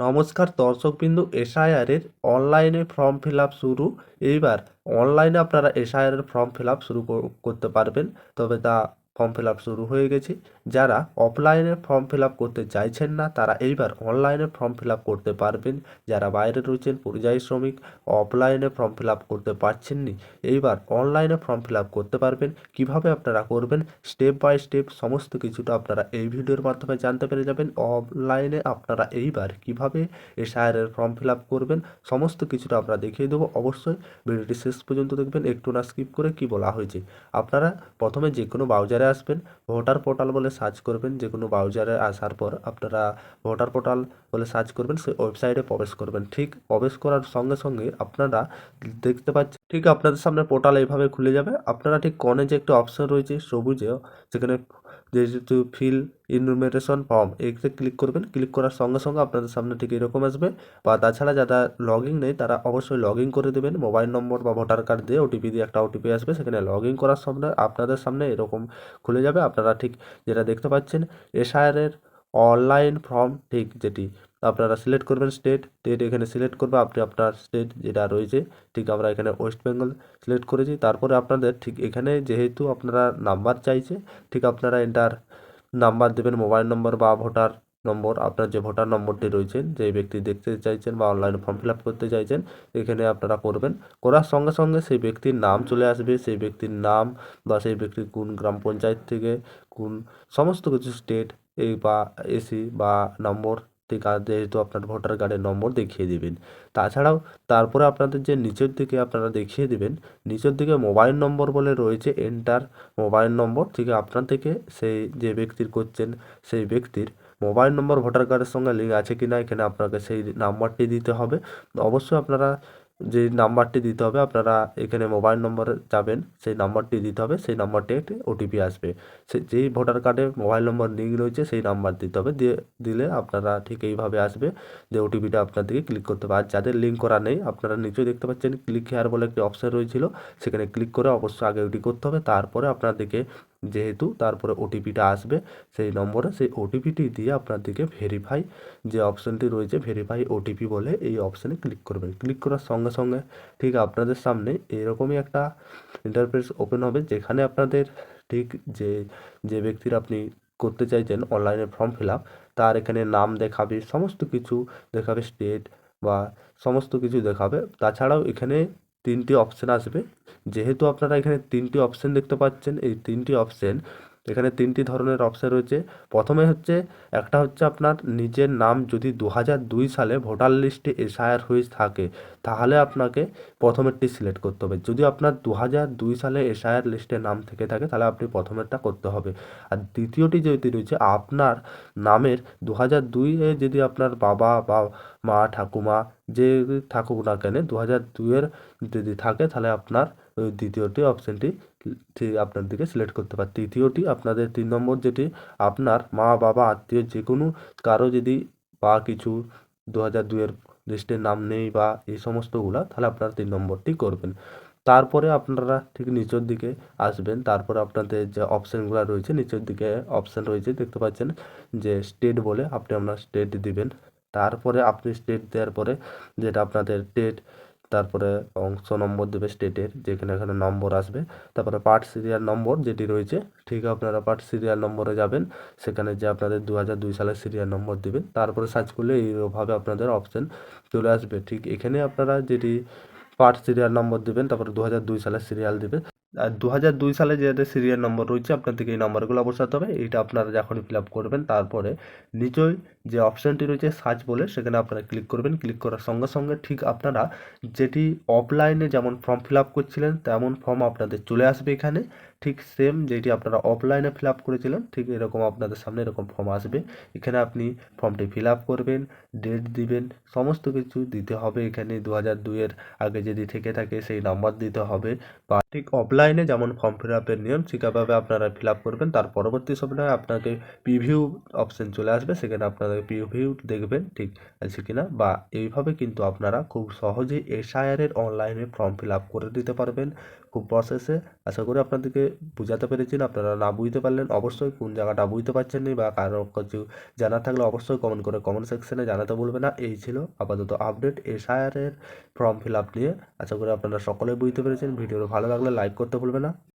নমস্কার দর্শকবিন্দু, এসআইআরের অনলাইনে ফর্ম ফিল আপ শুরু। এইবার অনলাইনে আপনারা এসআইআরের ফর্ম ফিল আপ শুরু করতে পারবেন। তবে তা ফর্ম ফিল আপ শুরু হয়ে গেছে। যারা অফলাইনে ফর্ম ফিল আপ করতে চাইছেন না, তারা এইবার অনলাইনে ফর্ম ফিল আপ করতে পারবেন। যারা বাইরে রয়েছেন, পরিযায়ী শ্রমিক অফলাইনে ফর্ম ফিল আপ করতে পারছেন নি এইবার অনলাইনে ফর্ম ফিল আপ করতে পারবেন। কীভাবে আপনারা করবেন? স্টেপ বাই স্টেপ সমস্ত কিছুটা আপনারা এই ভিডিওর মাধ্যমে জানতে পেরে যাবেন। অনলাইনে আপনারা এইবার কীভাবে এসআইআরের ফর্ম ফিল আপ করবেন, সমস্ত কিছুটা আমরা দেখিয়ে দেবো। অবশ্যই ভিডিওটি শেষ পর্যন্ত দেখবেন, একটু না স্কিপ করে কি বলা হয়েছে। আপনারা প্রথমে যে কোনো ব্রাউজারে আসবেন, ভোটার পোর্টাল বলে সার্চ করবেন যে কোনো ব্রাউজারে আসার পর আপনারা ভোটার পোর্টাল বলে সার্চ করবেন, সেই ওয়েবসাইটে প্রবেশ করবেন। ঠিক প্রবেশ করার সঙ্গে সঙ্গে আপনারা দেখতে পাচ্ছেন, ঠিক আপনাদের সামনে পোর্টাল এইভাবে খুলে যাবে। আপনারা ঠিক কনে যে একটা অপশন রয়েছে সবুজে যেখানে যেহেতু ফিল ইনফরমেশন ফর্ম এতে ক্লিক করবেন। ক্লিক করার সঙ্গে সঙ্গে আপনাদের সামনে ঠিক এরকম আসবে। বা তাছাড়া যারা লগ ইন নেই, তারা অবশ্যই লগ ইন করে দেবেন। মোবাইল নম্বর বা ভোটার কার্ড দিয়ে ওটিপি দিয়ে একটা ওটিপি আসবে। সেখানে লগ ইন করার সামনে, আপনাদের সামনে এরকম খুলে যাবে। আপনারা ঠিক যেটা দেখতে পাচ্ছেন এসআইআরের অনলাইন ফর্ম ঠিক যেটি। আপনারা সিলেক্ট করবেন স্টেট স্টেট এখানে সিলেক্ট করবে, আপনি আপনার স্টেট যেটা রয়েছে, ঠিক আমরা এখানে ওয়েস্ট বেঙ্গল সিলেক্ট করেছি। তারপরে আপনাদের ঠিক এখানে যেহেতু আপনারা নাম্বার চাইছে, ঠিক আপনারা এন্টার নাম্বার দেবেন মোবাইল নম্বর বা ভোটার নম্বর আপনার যে ভোটার নম্বরটি রয়েছেন যে ব্যক্তি দেখতে চাইছেন বা অনলাইনে ফর্ম ফিল করতে চাইছেন, এখানে আপনারা করবেন। করার সঙ্গে সঙ্গে সেই ব্যক্তির নাম চলে আসবে, সেই ব্যক্তির নাম বা সেই ব্যক্তির কোন গ্রাম পঞ্চায়েত থেকে, কোন সমস্ত কিছু স্টেট এই বা এসি বা নম্বর যেহেতু আপনার ভোটার কার্ডের নম্বর দেখিয়ে দেবেন। তাছাড়াও তারপরে আপনাদের যে নিচের দিকে আপনারা দেখিয়ে দেবেন, নিচের দিকে মোবাইল নম্বর বলে রয়েছে এন্টার মোবাইল নম্বর থেকে আপনার থেকে সেই যে ব্যক্তির করছেন, সেই ব্যক্তির মোবাইল নম্বর, ভোটার কার্ডের সঙ্গে লিঙ্ক আছে কি না এখানে আপনাকে সেই নাম্বারটি দিতে হবে। অবশ্যই আপনারা যে নাম্বারটি দিতে হবে, আপনারা এখানে মোবাইল নম্বরে যাবেন, সেই নাম্বারটি দিতে হবে, সেই নাম্বারটি একটি ওটিপি আসবে। সে, যেই ভোটার কার্ডে মোবাইল নম্বর লিঙ্ক রয়েছে, সেই নাম্বার দিতে হবে, দিয়ে, দিলে আপনারা ঠিক এইভাবে আসবে যে ওটিপিটা আপনার দিকে ক্লিক করতে হবে। আর যাদের লিঙ্ক করা নেই, আপনারা নিচেও দেখতে পাচ্ছেন, ক্লিক হেয়ার বলে একটি অপশন রয়েছিল, সেখানে ক্লিক করে অবশ্যই আগে ওটি করতে হবে, তারপরে আপনার দিকে যেহেতু তারপরে ওটিপিটা আসবে, সেই নম্বরে সেই ওটিপিটি দিয়ে আপনার দিকে ভেরিফাই যে অপশনটি রয়েছে ভেরিফাই ওটিপি বলে এই অপশানে ক্লিক করবেন। ক্লিক করার সঙ্গে সঙ্গে ঠিক আপনাদের সামনে এরকমই একটা ইন্টারফেস ওপেন হবে, যেখানে আপনাদের ঠিক যে যে ব্যক্তির আপনি করতে চাইছেন অনলাইনে ফর্ম ফিল আপ তার এখানে নাম দেখাবে, সমস্ত কিছু দেখাবে স্টেট বা সমস্ত কিছু দেখাবে। তাছাড়াও এখানে তিনটি অপশান আসবে। যেহেতু আপনারা এখানে তিনটি অপশান দেখতে পাচ্ছেন এই তিনটি অপশান এখানে তিনটি ধরনের অপশান রয়েছে। প্রথমে হচ্ছে, একটা হচ্ছে আপনার নিজের নাম যদি দু দুই সালে ভোটার লিস্টে এসআইআর হয়ে থাকে, তাহলে আপনাকে প্রথমেরটি সিলেক্ট করতে হবে। যদি আপনার দু দুই সালে এসআইআর লিস্টে নাম থেকে থাকে, তাহলে আপনি প্রথমেরটা করতে হবে। আর দ্বিতীয়টি যেটি রয়েছে, আপনার নামের দু হাজার দুইয়ে যদি আপনার বাবা বা মা, ঠাকুমা যে থাকুক না কেন দু হাজার দুইয়ের যদি থাকে, তাহলে আপনার দ্বিতীয়টি অপশানটি আপনার দিকে সিলেক্ট করতে পারে। তৃতীয়টি আপনাদের তিন নম্বর যেটি, আপনার মা, বাবা, আত্মীয় যে কোনো কারও যদি বা কিছু দু হাজার দুইয়ের লিস্টের নাম নেই বা এই সমস্তগুলা, তাহলে আপনারা তিন নম্বরটি করবেন। তারপরে আপনারা ঠিক নিচের দিকে আসবেন, তারপরে আপনাদের যে অপশানগুলো রয়েছে, নিচের দিকে অপশান রয়েছে, দেখতে পাচ্ছেন যে স্টেট বলে আপনি আপনার স্টেট দিবেন। তারপরে আপনি স্টেট দেওয়ার পরে যেটা আপনাদের স্টেট তারপরে অংশ নম্বর দেবে স্টেটের যেখানে এখানে নম্বর আসবে। তারপরে পার্ট সিরিয়াল নম্বর যেটি রয়েছে, ঠিক আপনারা পার্ট সিরিয়াল নম্বরে যাবেন। সেখানে যে আপনাদের দু হাজার দুই সালের সিরিয়াল নম্বর দেবেন। তারপরে সার্চ করলে এইভাবে আপনাদের অপশান চলে আসবে। ঠিক এখানে আপনারা যেটি পার্ট সিরিয়াল নম্বর দেবেন, তারপরে দু হাজার দুই সালের সিরিয়াল দেবেন। আর দু হাজার দুই সালে যেটা সিরিয়াল নম্বর রয়েছে আপনাদেরকে এই নম্বরগুলো বসাতে হবে। এইটা আপনারা যখনই ফিল আপ করবেন, তারপরে নিচই যে অপশানটি রয়েছে সার্চ বলে সেখানে আপনারা ক্লিক করবেন। ক্লিক করার সঙ্গে সঙ্গে ঠিক আপনারা যেটি অফলাইনে যেমন ফর্ম ফিল আপ করছিলেন, তেমন ফর্ম আপনাদের চলে আসবে এখানে। ঠিক সেম যেটি আপনারা অফলাইনে ফিল আপ করেছিলেন, ঠিক এরকম আপনাদের সামনে এরকম ফর্ম আসবে। এখানে আপনি ফর্মটি ফিল আপ করবেন ডেট দিবেন, সমস্ত কিছু দিতে হবে এখানে। দু হাজার দুইয়ের আগে যদি থেকে থাকে সেই নাম্বার দিতে হবে। বা ঠিক অফলাইনে যেমন ফর্ম ফিল আপের নিয়ম সেভাবে আপনারা ফিল আপ করবেন। তার পরবর্তী সময়ে আপনাকে প্রিভিউ অপশন চলে আসবে, সেখানে আপনারা আপনাদের প্রিভিউ দেখবেন ঠিক আছে কিনা? বা এইভাবে কিন্তু আপনারা খুব সহজেই এসআইআরের অনলাইনে ফর্ম ফিল আপ করে দিতে পারবেন। খুব প্রসেসে আশা করি আপনাদেরকে বোঝাতে পেরেছি আপনারা না বুঝতে পারলেন অবশ্যই কোন জায়গাটা বুঝতে পারছেন না বা কারও কিছু জানার থাকলে অবশ্যই কমেন্ট করে কমেন্ট সেকশনে জানাতে বলবে না। এই ছিল আপাতত আপডেট এসআইআরের ফর্ম ফিল আপ নিয়ে। আশা করি আপনারা সকলে বুঝতে পেরেছেন। ভিডিওটা ভালো লাগলে লাইক করতে ভুলবে না।